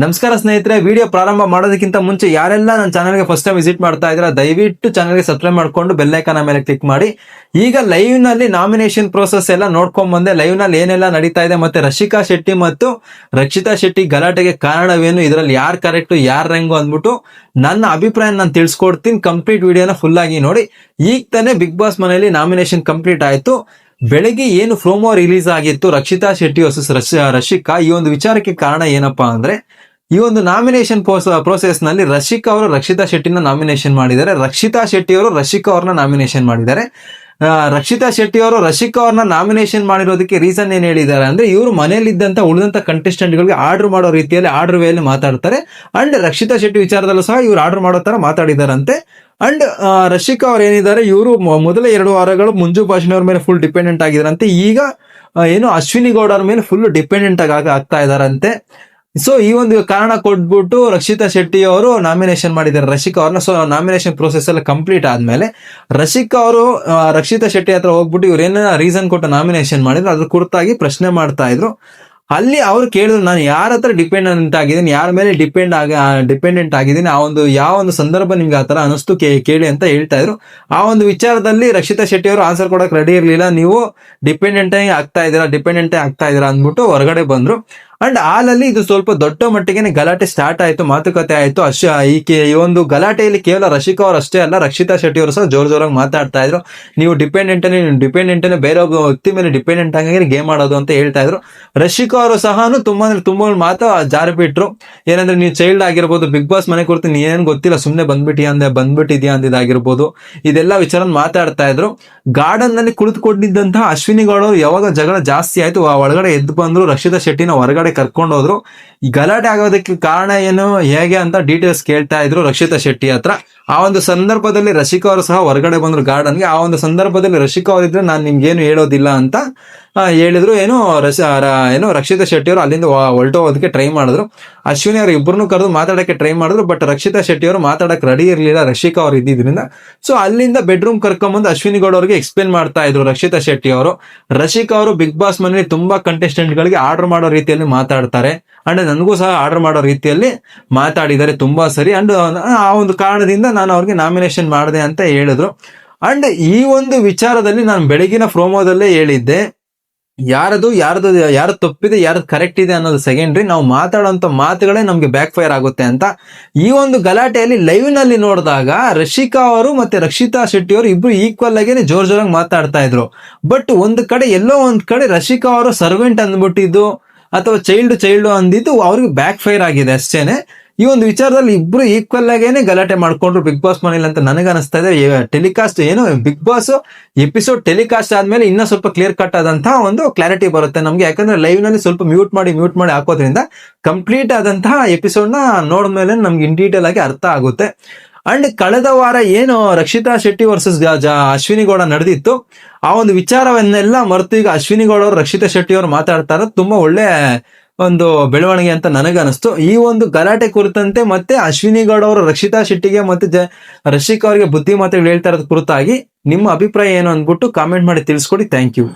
ನಮಸ್ಕಾರ ಸ್ನೇಹಿತರೆ ವಿಡಿಯೋ ಪ್ರಾರಂಭ ಮಾಡೋದಕ್ಕಿಂತ ಮುಂಚೆ ಯಾರೆಲ್ಲ ನನ್ನ ಚಾನಲ್ಗೆ ಫಸ್ಟ್ ಟೈಮ್ ವಿಸಿಟ್ ಮಾಡ್ತಾ ಇದ್ರೆ ದಯವಿಟ್ಟು ಚಾನಲ್ಗೆ ಸಬ್ಸ್ಕ್ರೈಬ್ ಮಾಡ್ಕೊಂಡು ಬೆಲ್ಲೈಕನ ಮೇಲೆ ಕ್ಲಿಕ್ ಮಾಡಿ. ಈಗ ಲೈವ್ನಲ್ಲಿ ನಾಮಿನೇಷನ್ ಪ್ರೋಸೆಸ್ ಎಲ್ಲ ನೋಡ್ಕೊಂಡ್ ಬಂದೆ. ಲೈವ್ನಲ್ಲಿ ಏನೆಲ್ಲ ನಡೀತಾ ಇದೆ ಮತ್ತೆ ರಶಿಕಾ ಶೆಟ್ಟಿ ಮತ್ತು ರಕ್ಷಿತಾ ಶೆಟ್ಟಿ ಗಲಾಟೆಗೆ ಕಾರಣವೇನು, ಇದರಲ್ಲಿ ಯಾರು ಕರೆಕ್ಟ್ ಯಾರು ರಂಗು ಅಂದ್ಬಿಟ್ಟು ನನ್ನ ಅಭಿಪ್ರಾಯ ನಾನು ತಿಳಿಸ್ಕೊಡ್ತೀನಿ. ಕಂಪ್ಲೀಟ್ ವಿಡಿಯೋನ ಫುಲ್ ಆಗಿ ನೋಡಿ. ಈಗ ತಾನೇ ಬಿಗ್ ಬಾಸ್ ಮನೆಯಲ್ಲಿ ನಾಮಿನೇಷನ್ ಕಂಪ್ಲೀಟ್ ಆಯ್ತು. ಬೆಳಗ್ಗೆ ಏನು ಪ್ರೋಮೋ ರಿಲೀಸ್ ಆಗಿತ್ತು, ರಕ್ಷಿತಾ ಶೆಟ್ಟಿ ವರ್ಸಸ್ ರಶಿಕಾ, ಈ ಒಂದು ವಿಚಾರಕ್ಕೆ ಕಾರಣ ಏನಪ್ಪಾ ಅಂದ್ರೆ, ಈ ಒಂದು ನಾಮಿನೇಷನ್ ಪ್ರೋಸೆಸ್ನಲ್ಲಿ ರಶಿಕಾ ಅವರು ರಕ್ಷಿತಾ ಶೆಟ್ಟಿನ ನಾಮಿನೇಷನ್ ಮಾಡಿದ್ದಾರೆ. ರಕ್ಷಿತಾ ಶೆಟ್ಟಿ ಅವರು ರಶಿಕಾ ಅವ್ರನ್ನ ನಾಮಿನೇಷನ್ ಮಾಡಿದ್ದಾರೆ. ರಕ್ಷಿತಾ ಶೆಟ್ಟಿ ಅವರು ರಶಿಕಾ ಅವ್ರನ್ನ ನಾಮಿನೇಷನ್ ಮಾಡಿರೋದಕ್ಕೆ ರೀಸನ್ ಏನ್ ಹೇಳಿದ್ದಾರೆ ಅಂದ್ರೆ, ಇವರು ಮನೆಯಲ್ಲಿದ್ದಂತ, ಉಳಿದಂತ ಕಂಟೆಸ್ಟೆಂಟ್ ಗಳಿಗೆ ಆರ್ಡರ್ ಮಾಡೋ ರೀತಿಯಲ್ಲಿ ಆರ್ಡರ್ ವೇಯಲ್ಲಿ ಮಾತಾಡ್ತಾರೆ. ಅಂಡ್ ರಕ್ಷಿತಾ ಶೆಟ್ಟಿ ವಿಚಾರದಲ್ಲೂ ಸಹ ಇವರು ಆರ್ಡರ್ ಮಾಡೋ ತರ ಮಾತಾಡಿದಾರಂತೆ. ಅಂಡ್ ರಶಿಕಾ ಅವ್ರು ಏನಿದ್ದಾರೆ, ಇವರು ಮೊದಲ ಎರಡು ವಾರಗಳು ಮಂಜು ಭಾಷಣ ಅವ್ರ ಮೇಲೆ ಫುಲ್ ಡಿಪೆಂಡೆಂಟ್ ಆಗಿದ್ರಂತೆ. ಈಗ ಏನು ಅಶ್ವಿನಿ ಗೌಡ ಅವ್ರ ಮೇಲೆ ಫುಲ್ ಡಿಪೆಂಡೆಂಟ್ ಆಗಿ ಆಗ್ತಾ ಇದಾರಂತೆ. ಸೊ ಈ ಒಂದು ಕಾರಣ ಕೊಟ್ಬಿಟ್ಟು ರಕ್ಷಿತಾ ಶೆಟ್ಟಿ ಅವರು ನಾಮಿನೇಷನ್ ಮಾಡಿದ್ದಾರೆ ರಶಿಕಾ ಅವ್ರನ್ನ ಸೊ ನಾಮಿನೇಷನ್ ಪ್ರೋಸೆಸ್ ಎಲ್ಲ ಕಂಪ್ಲೀಟ್ ಆದ್ಮೇಲೆ ರಶಿಕಾ ಅವರು ರಕ್ಷಿತಾ ಶೆಟ್ಟಿ ಹತ್ರ ಹೋಗ್ಬಿಟ್ಟು ಇವ್ರು ಏನೇನ ರೀಸನ್ ಕೊಟ್ಟು ನಾಮಿನೇಷನ್ ಮಾಡಿದ್ರು, ಅದ್ರ ಕುರಿತಾಗಿ ಪ್ರಶ್ನೆ ಮಾಡ್ತಾ ಇದ್ರು. ಅಲ್ಲಿ ಅವ್ರು ಕೇಳಿದ್ರು, ನಾನು ಯಾರ ಹತ್ರ ಡಿಪೆಂಡೆಂಟ್ ಆಗಿದ್ದೀನಿ, ಯಾರ ಮೇಲೆ ಡಿಪೆಂಡ್ ಆಗ ಡಿಪೆಂಡೆಂಟ್ ಆಗಿದ್ದೀನಿ, ಆ ಒಂದು, ಯಾವ ಒಂದು ಸಂದರ್ಭ ನಿಮ್ಗೆ ಆ ತರ ಅನಿಸ್ತು ಕೇಳಿ ಅಂತ ಹೇಳ್ತಾ ಇದ್ರು. ಆ ಒಂದು ವಿಚಾರದಲ್ಲಿ ರಕ್ಷಿತಾ ಶೆಟ್ಟಿ ಅವರು ಆನ್ಸರ್ ಕೊಡಕ್ ರೆಡಿ ಇರಲಿಲ್ಲ. ನೀವು ಡಿಪೆಂಡೆಂಟ್ ಆಗ್ತಾ ಇದ್ದೀರಾ ಡಿಪೆಂಡೆಂಟ್ ಆಗ್ತಾ ಇದ್ದೀರಾ ಅಂದ್ಬಿಟ್ಟು ಹೊರಗಡೆ ಬಂದ್ರು. ಅಂಡ್ ಆಲಲ್ಲಿ ಇದು ಸ್ವಲ್ಪ ದೊಡ್ಡ ಮಟ್ಟಿಗೆ ಗಲಾಟೆ ಸ್ಟಾರ್ಟ್ ಆಯಿತು, ಮಾತುಕತೆ ಆಯಿತು. ಅಶ್ ಈ ಒಂದು ಗಲಾಟೆಯಲ್ಲಿ ಕೇವಲ ರಶಿಕಾ ಅವರು ಅಷ್ಟೇ ಅಲ್ಲ, ರಕ್ಷಿತಾ ಶೆಟ್ಟಿ ಅವರು ಸಹ ಜೋರ್ ಜೋರಾಗಿ ಮಾತಾಡ್ತಾ ಇದ್ರು. ನೀವು ಡಿಪೆಂಡೆಂಟ್ ಡಿಪೆಂಡೆಂಟ್ ಬೇರೆ ಒಬ್ಬ ವ್ಯಕ್ತಿ ಮೇಲೆ ಡಿಪೆಂಡೆಂಟ್ ಆಗಿ ಗೇಮ್ ಆಡೋದು ಅಂತ ಹೇಳ್ತಾ ಇದ್ರು. ರಶಿಕಾ ಅವರು ಸಹ ತುಂಬಾ ಅಂದ್ರೆ ತುಂಬಾ ಮಾತು ಜಾರಿ ಬಿಟ್ರು ಏನಂದ್ರೆ ನೀವು ಚೈಲ್ಡ್ ಆಗಿರ್ಬೋದು ಬಿಗ್ ಬಾಸ್ ಮನೆ ಕುರಿತು ನೀ ಏನ್ ಗೊತ್ತಿಲ್ಲ, ಸುಮ್ನೆ ಬಂದ್ಬಿಟ್ಟಿ ಅಂದೆ, ಬಂದ್ಬಿಟ್ಟಿದ್ಯಾ ಅಂದಿದ್ದಾಗಿರ್ಬೋದು ಇದೆಲ್ಲ ವಿಚಾರ ಮಾತಾಡ್ತಾ ಇದ್ರು. ಗಾರ್ಡನ್ನಲ್ಲಿ ಕುಳಿತುಕೊಂಡಿದ್ದಂತಹ ಅಶ್ವಿನಿಗಳು ಯಾವಾಗ ಜಗಳ ಜಾಸ್ತಿ ಆಯ್ತು, ಆ ಒಳಗಡೆ ಎದ್ದು ಬಂದ್ರು, ರಕ್ಷಿತಾ ಶೆಟ್ಟಿನ ಹೊರಗಡೆ ಕರ್ಕೊಂಡು ಹೋದ್ರು. ಗಲಾಟೆ ಆಗೋದಕ್ಕೆ ಕಾರಣ ಏನು, ಹೇಗೆ ಅಂತ ಡೀಟೇಲ್ಸ್ ಕೇಳ್ತಾ ಇದ್ರು ರಕ್ಷಿತಾ ಶೆಟ್ಟಿ ಹತ್ರ. ಆ ಒಂದು ಸಂದರ್ಭದಲ್ಲಿ ರಶಿಕಾ ಅವರು ಸಹ ಹೊರಗಡೆ ಬಂದ್ರು. ಗಾರ್ಡನ್ಗೆ ಆ ಒಂದು ಸಂದರ್ಭದಲ್ಲಿ ರಶಿಕಾ ಅವರಿದ್ರೆ ನಾನು ನಿಮ್ಗೇನು ಹೇಳೋದಿಲ್ಲ ಅಂತ ಹೇಳಿದ್ರು. ಏನು ರಶ ಏನು ರಕ್ಷಿತಾ ಶೆಟ್ಟಿ ಅವರು ಅಲ್ಲಿಂದ ಹೊರಟೋ ಹೊರಟೋಗೋದಕ್ಕೆ ಟ್ರೈ ಮಾಡಿದ್ರು. ಅಶ್ವಿನಿ ಅವರು ಇಬ್ಬರನ್ನು ಕರೆದು ಮಾತಾಡಕ್ಕೆ ಟ್ರೈ ಮಾಡಿದ್ರು ಬಟ್ ರಕ್ಷಿತಾ ಶೆಟ್ಟಿ ಅವರು ಮಾತಾಡಕ್ಕೆ ರೆಡಿ ಇರಲಿಲ್ಲ. ರಶಿಕಾ ಅವರು ಇದ್ದಿದ್ರಿಂದ. ಸೊ ಅಲ್ಲಿಂದ ಬೆಡ್ರೂಮ್ ಕರ್ಕೊಂಬಂದು ಅಶ್ವಿನಿ ಗೌಡ ಅವರಿಗೆ ಎಕ್ಸ್ಪ್ಲೇನ್ ಮಾಡ್ತಾ ಇದ್ರು ರಕ್ಷಿತಾ ಶೆಟ್ಟಿ ಅವರು. ರಶಿಕಾ ಅವರು ಬಿಗ್ ಬಾಸ್ ಮನೆಯಲ್ಲಿ ತುಂಬಾ ಕಂಟೆಸ್ಟೆಂಟ್ ಗಳಿಗೆ ಆರ್ಡರ್ ಮಾಡೋ ರೀತಿಯಲ್ಲಿ ಮಾತಾಡ್ತಾರೆ. ಅಂಡ್ ನನಗೂ ಸಹ ಆರ್ಡರ್ ಮಾಡೋ ರೀತಿಯಲ್ಲಿ ಮಾತಾಡಿದ್ದಾರೆ ತುಂಬ ಸರಿ. ಅಂಡ್ ಆ ಒಂದು ಕಾರಣದಿಂದ ನಾನು ಅವ್ರಿಗೆ ನಾಮಿನೇಷನ್ ಮಾಡಿದೆ ಅಂತ ಹೇಳಿದ್ರು. ಅಂಡ್ ಈ ಒಂದು ವಿಚಾರದಲ್ಲಿ ನಾನು ಬೆಳಗಿನ ಪ್ರೋಮೋದಲ್ಲೇ ಹೇಳಿದ್ದೆ. ಯಾರದು ಯಾರದು ಯಾರು ತಪ್ಪಿದೆ, ಯಾರದು ಕರೆಕ್ಟ್ ಇದೆ ಅನ್ನೋದು ಸೆಕೆಂಡ್ರಿ ನಾವು ಮಾತಾಡೋಂಥ ಮಾತುಗಳೇ ನಮಗೆ ಬ್ಯಾಕ್ ಫೈರ್ ಆಗುತ್ತೆ ಅಂತ. ಈ ಒಂದು ಗಲಾಟೆಯಲ್ಲಿ ಲೈವ್ನಲ್ಲಿ ನೋಡಿದಾಗ ರಶಿಕಾ ಅವರು ಮತ್ತೆ ರಕ್ಷಿತಾ ಶೆಟ್ಟಿ ಅವರು ಇಬ್ರು ಈಕ್ವಲ್ ಆಗೇನೆ ಜೋರ್ ಜೋರಾಗಿ ಮಾತಾಡ್ತಾ ಇದ್ರು. ಬಟ್ ಒಂದು ಕಡೆ ಎಲ್ಲೋ ಒಂದು ಕಡೆ ರಶಿಕಾ ಅವರು ಸರ್ವೆಂಟ್ ಅಂದ್ಬಿಟ್ಟಿದ್ದು. ಅಥವಾ ಚೈಲ್ಡ್ ಚೈಲ್ಡ್ ಅಂದಿದ್ದು ಅವ್ರಿಗೆ ಬ್ಯಾಕ್ ಫೈರ್ ಆಗಿದೆ ಅಷ್ಟೇನೆ. ಈ ಒಂದು ವಿಚಾರದಲ್ಲಿ ಇಬ್ರು ಈಕ್ವಲ್ ಆಗೇನೆ ಗಲಾಟೆ ಮಾಡ್ಕೊಂಡ್ರು ಬಿಗ್ ಬಾಸ್ ಮನೇಲಿ ಅಂತ ನನಗೆ ಅನಿಸ್ತಾ ಇದೆ. ಟೆಲಿಕಾಸ್ಟ್ ಏನು? ಬಿಗ್ ಬಾಸ್ ಎಪಿಸೋಡ್ ಟೆಲಿಕಾಸ್ಟ್ ಆದ್ಮೇಲೆ ಇನ್ನೂ ಸ್ವಲ್ಪ ಕ್ಲಿಯರ್ ಕಟ್ ಆದಂತಹ ಒಂದು ಕ್ಲಾರಿಟಿ ಬರುತ್ತೆ ನಮ್ಗೆ. ಯಾಕಂದ್ರೆ ಲೈವ್ನಲ್ಲಿ ಸ್ವಲ್ಪ ಮ್ಯೂಟ್ ಮಾಡಿ ಮ್ಯೂಟ್ ಮಾಡಿ ಹಾಕೋದ್ರಿಂದ ಕಂಪ್ಲೀಟ್ ಆದಂತಹ ಎಪಿಸೋಡ್ನ ನೋಡಿದ್ಮೇಲೆ ನಮ್ಗೆ ಇನ್ ಡೀಟೇಲ್ ಆಗಿ ಅರ್ಥ ಆಗುತ್ತೆ. ಅಂಡ್ ಕಳೆದ ವಾರ ಏನು ರಕ್ಷಿತಾ ಶೆಟ್ಟಿ ವರ್ಸಸ್ ಅಶ್ವಿನಿ ಗೌಡ ನಡೆದಿತ್ತು. ಆ ಒಂದು ವಿಚಾರವನ್ನೆಲ್ಲ ಮರೆತು ಈಗ ಅಶ್ವಿನಿ ಗೌಡ ಅವರು, ರಕ್ಷಿತಾ ಶೆಟ್ಟಿ ಅವರು ಮಾತಾಡ್ತಾ ಇರೋದು ತುಂಬಾ ಒಳ್ಳೆ ಒಂದು ಬೆಳವಣಿಗೆ ಅಂತ ನನಗೆ ಅನಿಸ್ತು ಈ ಒಂದು ಗಲಾಟೆ ಕುರಿತಂತೆ ಮತ್ತೆ ಅಶ್ವಿನಿ ಗೌಡ ಅವರು, ರಕ್ಷಿತಾ ಶೆಟ್ಟಿಗೆ ಮತ್ತೆ ಜ ರಶಿಕಾ ಅವರಿಗೆ ಬುದ್ಧಿ ಮಾತುಗಳು ಹೇಳ್ತಾ ಇರೋದ್ ಕುರಿತಾಗಿ ನಿಮ್ಮ ಅಭಿಪ್ರಾಯ ಏನು ಅಂದ್ಬಿಟ್ಟು ಕಾಮೆಂಟ್ ಮಾಡಿ ತಿಳಿಸ್ಕೊಡಿ. Thank you